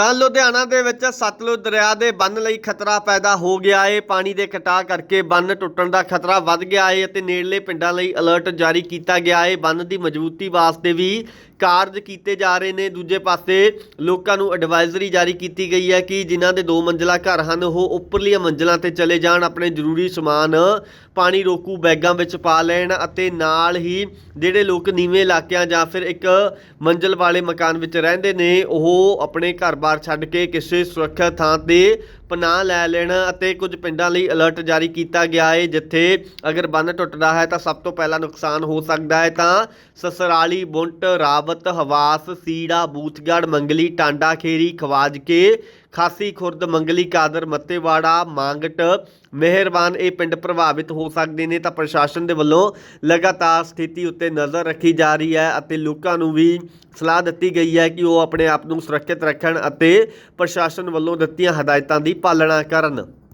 ਤਾਂ ਲੁਧਿਆਣਾ ਦੇ ਵਿੱਚ ਸਤਲੁਜ ਦਰਿਆ ਦੇ ਬੰਨ ਲਈ ਖਤਰਾ ਪੈਦਾ ਹੋ ਗਿਆ ਏ। ਪਾਣੀ ਦੇ ਕਟਾਅ ਕਰਕੇ ਬੰਨ ਟੁੱਟਣ ਦਾ ਖਤਰਾ ਵੱਧ ਗਿਆ ਏ ਅਤੇ ਨੇੜਲੇ ਪਿੰਡਾਂ ਲਈ ਅਲਰਟ ਜਾਰੀ ਕੀਤਾ ਗਿਆ ਏ। ਬੰਨ ਦੀ ਮਜ਼ਬੂਤੀ ਵਾਸਤੇ ਵੀ ਕਾਰਜ ਕੀਤੇ ਜਾ ਰਹੇ ਨੇ। ਦੂਜੇ ਪਾਸੇ ਲੋਕਾਂ ਨੂੰ ਐਡਵਾਈਜ਼ਰੀ ਜਾਰੀ ਕੀਤੀ ਗਈ ਹੈ ਕਿ ਜਿਨ੍ਹਾਂ ਦੇ ਦੋ ਮੰਜ਼ਲਾ ਘਰ ਹਨ, ਉਹ ਉੱਪਰਲੀਆਂ ਮੰਜ਼ਲਾਂ ਤੇ ਚਲੇ ਜਾਣ, ਆਪਣੇ ਜ਼ਰੂਰੀ ਸਮਾਨ, ਪਾਣੀ ਰੋਕੂ, ਬੈਗਾਂ ਵਿੱਚ ਪਾ ਲੈਣ ਅਤੇ ਨਾਲ ਹੀ ਜਿਹੜੇ ਲੋਕ ਨੀਵੇਂ ਇਲਾਕਿਆਂ ਜਾਂ ਫਿਰ ਇੱਕ ਮੰਜ਼ਲ ਵਾਲੇ ਮਕਾਨ ਵਿੱਚ ਰਹਿੰਦੇ ਨੇ, ਉਹ ਆਪਣੇ ਘਰ-ਬਾਰ ਛੱਡ ਕੇ ਕਿਸੇ ਸੁਰੱਖਿਅਤ ਥਾਂ ਤੇ ਪਨਾਹ ਲੈ ਲੈਣ ਅਤੇ ਕੁਝ ਪਿੰਡਾਂ ਲਈ ਅਲਰਟ ਜਾਰੀ ਕੀਤਾ ਗਿਆ ਹੈ ਜਿੱਥੇ ਅਗਰ ਬੰਨ ਟੁੱਟਦਾ ਹੈ ਤਾਂ ਸਭ ਤੋਂ ਪਹਿਲਾਂ ਨੁਕਸਾਨ ਹੋ ਸਕਦਾ ਹੈ। ਤਾਂ ਸਸਰਾਲੀ, ਬੁੰਟ, ਰਾਵਤ, ਹਵਾਸ, ਸੀੜਾ ਬੂਥਗੜ ਮੰਗਲੀ, ਟਾਂਡਾ, ਖੇਰੀ, ਖਵਾਜਕੇ ਖਾਸੀ ਖੁਰਦ, ਮੰਗਲੀ ਕਾਦਰ, ਮੱਤੇਵਾੜਾ, ਮਾਂਗਟ, ਮਿਹਰਬਾਨ ਇਹ ਪਿੰਡ ਪ੍ਰਭਾਵਿਤ ਹੋ ਸਕਦੇ ਨੇ ਤਾਂ ਪ੍ਰਸ਼ਾਸਨ ਦੇ ਵੱਲੋਂ ਲਗਾਤਾਰ ਸਥਿਤੀ ਉੱਤੇ ਨਜ਼ਰ ਰੱਖੀ ਜਾ ਰਹੀ ਹੈ ਅਤੇ ਲੋਕਾਂ ਨੂੰ ਵੀ ਸਲਾਹ ਦਿੱਤੀ ਗਈ ਹੈ ਕਿ ਉਹ ਆਪਣੇ ਆਪ ਨੂੰ ਸੁਰੱਖਿਅਤ ਰੱਖਣ ਅਤੇ ਪ੍ਰਸ਼ਾਸਨ ਵੱਲੋਂ ਦਿੱਤੀਆਂ ਹਦਾਇਤਾਂ ਦੀ ਪਾਲਣਾ ਕਰਨ।